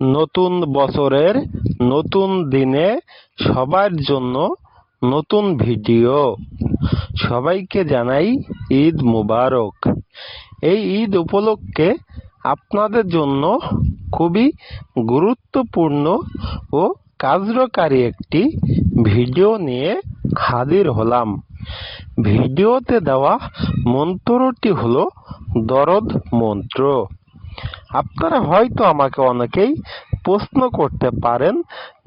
নতুন বছরের নতুন দিনে সবার জন্য নতুন ভিডিও। সবাইকে জানাই ঈদ মুবারক। এই ঈদ উপলক্ষে আপনাদের জন্য খুবই গুরুত্বপূর্ণ ও কার্যকারী একটি ভিডিও নিয়ে হাজির হলাম। ভিডিওতে দেওয়া মন্ত্রটি হলো দরদ মন্ত্র। আপনারা হয়তো আমাকে অনেকেই প্রশ্ন করতে পারেন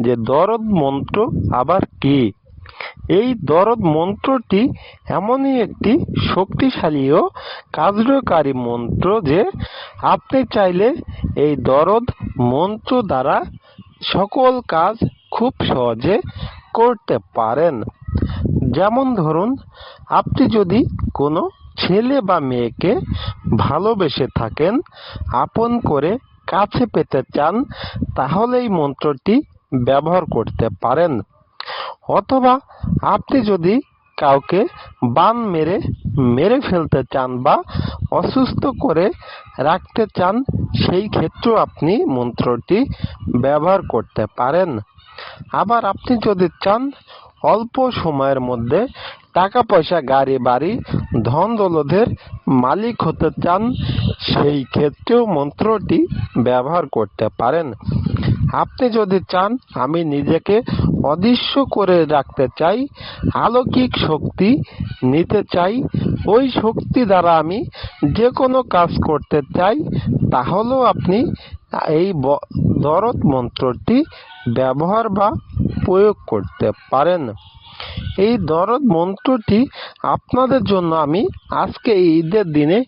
যে দরদ মন্ত্র আবার কি? এই দরদ মন্ত্রটি এমনই একটি শক্তিশালী ও কার্যকারী মন্ত্র যে আপনি চাইলে এই দরদ মন্ত্র দ্বারা সকল কাজ খুব সহজে করতে পারেন। যেমন ধরুন, আপনি যদি কোনো ছেলে বা মেয়েকে ভালোবেসে থাকেন, আপন করে কাছে পেতে চান তাহলে এই মন্ত্রটি ব্যবহার করতে পারেন। অথবা আপনি যদি কাউকে বান মেরে মেরে ফেলতে চান বা অসুস্থ করে রাখতে চান, সেই ক্ষেত্রেও আপনি মন্ত্রটি ব্যবহার করতে পারেন। আবার আপনি যদি চান অল্প সময়ের মধ্যে টাকা পয়সা গাড়ি বাড়ি ধন দৌলতের মালিক হতে চান, সেই ক্ষেত্রেও মন্ত্রটি ব্যবহার করতে পারেন। আপনি যদি চান, আমি নিজেকে অদৃশ্য করে রাখতে চাই, আলৌকিক শক্তি নিতে চাই, ওই শক্তি দ্বারা আমি যে কোনো কাজ করতে চাই, তাহলেও আপনি এই দরদ মন্ত্রটি ব্যবহার বা প্রয়োগ করতে পারেন। এই দরদ মন্ত্রটি আপনাদের জন্য আমি আজকে ঈদের দিনে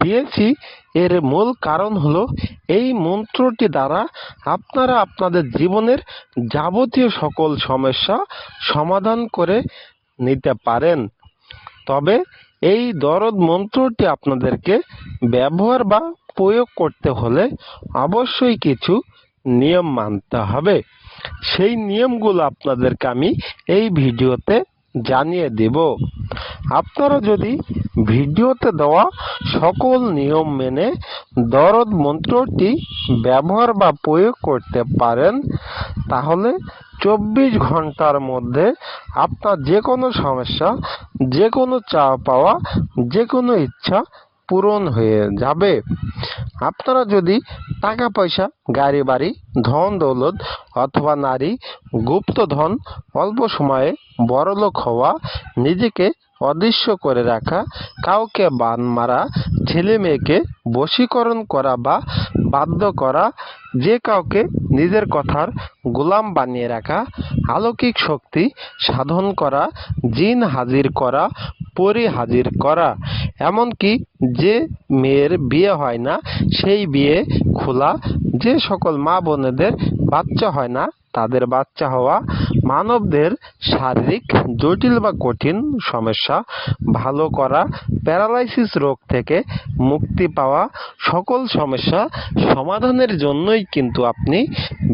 দিয়েছি। এর মূল কারণ হলো এই মন্ত্রটি দ্বারা আপনারা আপনাদের জীবনের যাবতীয় সকল সমস্যা সমাধান করে নিতে পারেন। তবে এই দরদ মন্ত্রটি আপনাদেরকে ব্যবহার বা প্রয়োগ করতে হলে অবশ্যই কিছু নিয়ম মানতে হবে। সেই নিয়মগুলো আপনাদেরকে আমি এই ভিডিওতে জানিয়ে দেব। আপনারা যদি ভিডিওতে দেওয়া সকল নিয়ম মেনে দরদ মন্ত্রটি ব্যবহার বা প্রয়োগ করতে পারেন, তাহলে চব্বিশ ঘণ্টার মধ্যে আপনার যে কোনো সমস্যা, যে কোনো চাওয়া পাওয়া, যে কোনো ইচ্ছা পূরণ হয়ে যাবে। আপনারা যদি টাকা পয়সা গাড়ি বাড়ি ধন, দৌলত অথবা নারী গুপ্তধন অল্প সময়ে বড়লোক হওয়া, নিজেকে অদৃশ্য করে রাখা, কাউকে বান মারা ছেলে মেয়েকে বশীকরণ করা বা বাধ্য করা, যে কাউকে নিজের কথার গোলাম বানিয়ে রাখা, আলৌকিক শক্তি সাধন করা, জিন হাজির করা, পরি হাজির করা। এমনকি যে মেয়ের বিয়ে হয় না, সেই বিয়ে খোলা, যে সকল মা বোনেদের বাচ্চা হয় না তাদের বাচ্চা হওয়া মানবদের শারীরিক, জটিল বা কঠিন সমস্যা, ভালো করা, প্যারালাইসিস রোগ থেকে মুক্তি পাওয়া সকল সমস্যা সমাধানের জন্যই কিন্তু আপনি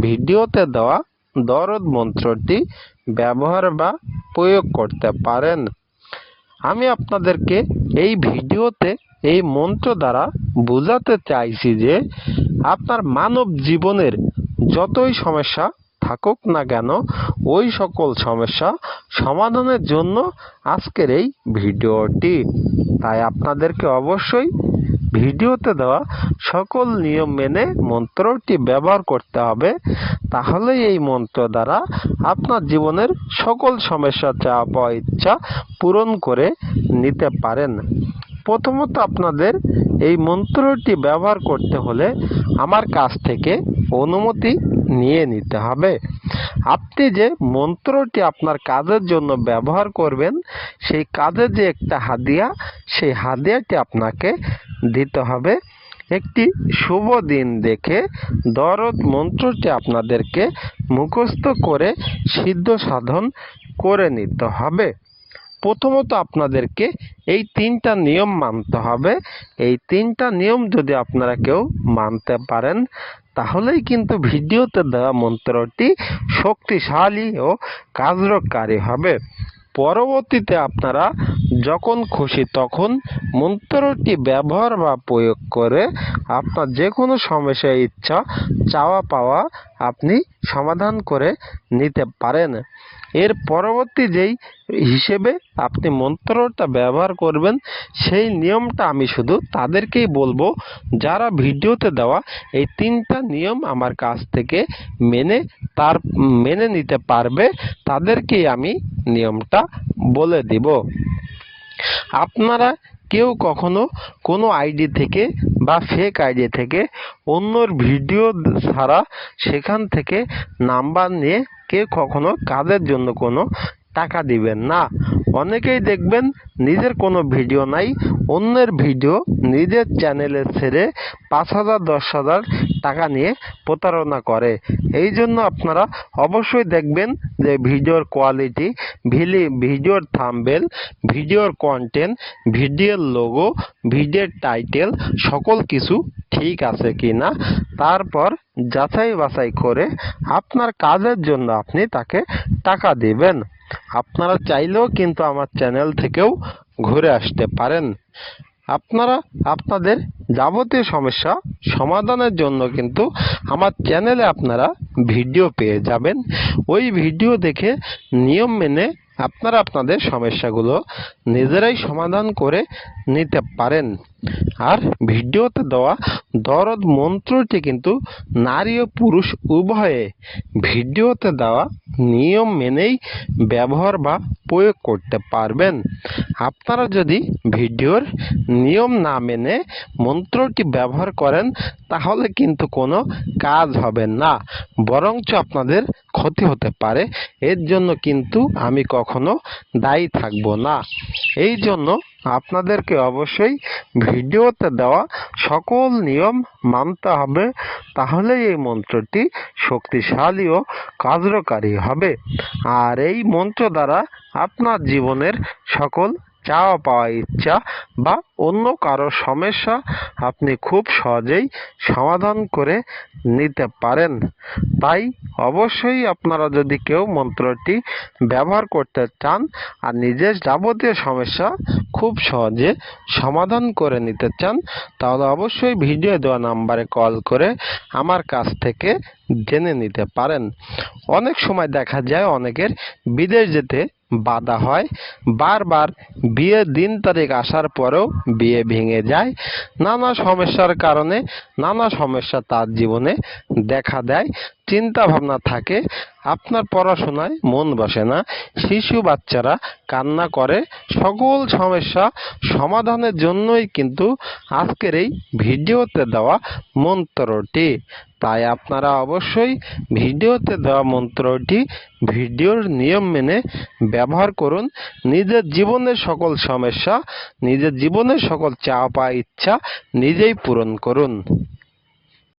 ভিডিওতে দেওয়া দরদ মন্ত্রটি ব্যবহার বা প্রয়োগ করতে পারেন। আমি আপনাদেরকে এই ভিডিওতে এই মন্ত্র দ্বারা বোঝাতে চাইছি যে আপনার মানব জীবনের যতই সমস্যা থাকুক না কেন, ওই সকল সমস্যা সমাধানের জন্য আজকের এই ভিডিওটি। তাই আপনাদেরকে অবশ্যই ভিডিওতে দেওয়া সকল নিয়ম মেনে মন্ত্রটি ব্যবহার করতে হবে। তাহলেই এই মন্ত্র দ্বারা আপনার জীবনের সকল সমস্যা চাওয়া ইচ্ছা পূরণ করে নিতে পারেন। প্রথমত আপনাদের এই মন্ত্রটি ব্যবহার করতে হলে আমার কাছ থেকে অনুমতি নিয়ে নিতে হবে। আপনি যে মন্ত্রটি আপনার কাজের জন্য ব্যবহার করবেন, সেই কাজে যে একটা হাদিয়া, সেই হাদিয়াটি আপনাকে দিতে হবে। একটি শুভ দিন দেখে দরদ মন্ত্রটি আপনাদেরকে মুখস্থ করে সিদ্ধ সাধন করে নিতে হবে। প্রথমত আপনাদেরকে এই তিনটা নিয়ম মানতে হবে। এই তিনটা নিয়ম যদি আপনারা কেউ মানতে পারেন, তাহলেই কিন্তু ভিডিওতে দেওয়া মন্ত্রটি শক্তিশালী ও কার্যকারী হবে। পরবর্তীতে আপনারা যখন খুশি তখন মন্ত্রটি ব্যবহার বা প্রয়োগ করে আপনার যে কোনো সমস্যা, ইচ্ছা চাওয়া পাওয়া আপনি সমাধান করে নিতে পারেন। এর পরবর্তী যেই হিসেবে আপনি মন্ত্রটা ব্যবহার করবেন, সেই নিয়মটা আমি শুধু তাদেরকেই বলব, যারা ভিডিওতে দেওয়া এই তিনটা নিয়ম আমার কাছ থেকে মেনে তার, মেনে নিতে পারবে, তাদেরকেই আমি নিয়মটা বলে দিব। আপনারা কেউ কখনো কোনো আইডি থেকে বা ফেক আইডি থেকে অন্যর ভিডিও ছাড়া সেখান থেকে নাম্বার নিয়ে কেউ কখনো কাজের জন্য কোনো টাকা দিবেন না। অনেকেই দেখবেন নিজের কোনো ভিডিও নাই, অন্যের ভিডিও নিজের চ্যানেলে ছেড়ে পাঁচ হাজার, দশ হাজার টাকা নিয়ে প্রতারণা করে। এই জন্য আপনারা অবশ্যই দেখবেন যে ভিডিওর কোয়ালিটি ভিলি, ভিডিওর থাম্বেল ভিডিওর কন্টেন্ট ভিডিওর লোগো ভিডিওর টাইটেল সকল কিছু ঠিক আছে কি না তারপর যাচাই বাছাই করে আপনার কাজের জন্য আপনি তাকে টাকা দিবেন। আপনারা চাইলেও কিন্তু আমার চ্যানেল থেকেও ঘুরে আসতে পারেন। আপনারা, আপনাদের যাবতীয় সমস্যা সমাধানের জন্য কিন্তু আমার চ্যানেলে আপনারা ভিডিও পেয়ে যাবেন। ওই ভিডিও দেখে নিয়ম মেনে আপনারা আপনাদের সমস্যাগুলো নিজেরাই সমাধান করে নিতে পারেন। আর ভিডিওতে দেওয়া দরদ মন্ত্রটি কিন্তু নারী ও পুরুষ উভয়ে ভিডিওতে দেওয়া নিয়ম মেনেই ব্যবহার বা প্রয়োগ করতে পারবেন। আপনারা যদি ভিডিওর নিয়ম না মেনে মন্ত্রটি ব্যবহার করেন, তাহলে কিন্তু কোনো কাজ হবে না, বরঞ্চ আপনাদের ক্ষতি হতে পারে। এর জন্য কিন্তু আমি কখনো দায়ী থাকব না। এই জন্য আপনাদেরকে অবশ্যই ভিডিওতে দেওয়া সকল নিয়ম মানতে হবে তাহলে এই মন্ত্রটি শক্তিশালী ও কার্যকারী হবে। আর এই মন্ত্র দ্বারা আপনার জীবনের সকল চাওয়া পাওয়া ইচ্ছা বা অন্য কারও সমস্যা আপনি খুব সহজেই সমাধান করে নিতে পারেন। তাই অবশ্যই আপনারা যদি কেউ মন্ত্রটি ব্যবহার করতে চান আর নিজের যাবতীয় সমস্যা খুব সহজে সমাধান করে নিতে চান, তাহলে অবশ্যই ভিডিও দেওয়া নাম্বারে কল করে আমার কাছ থেকে জেনে নিতে পারেন। অনেক সময় দেখা যায় অনেকের বিদেশ যেতে বাধা হয়। বারবার বিয়ের দিন তারিখ আসার পরেও বিয়ে ভেঙে যায়। নানা সমস্যার কারণে নানা সমস্যা তার জীবনে দেখা দেয়। চিন্তা ভাবনা থাকে, আপনার পড়াশোনায় মন বসে না, শিশু বাচ্চারা কান্না করে, সকল সমস্যা সমাধানের জন্যই কিন্তু আজকের এই ভিডিওতে দেওয়া মন্ত্রটি। তাই আপনারা অবশ্যই ভিডিওতে দেওয়া মন্ত্রটি, ভিডিওর নিয়ম মেনে ব্যবহার করুন। নিজের জীবনের সকল সমস্যা, নিজের জীবনের সকল পাওয়া ইচ্ছা নিজেই পূরণ করুন।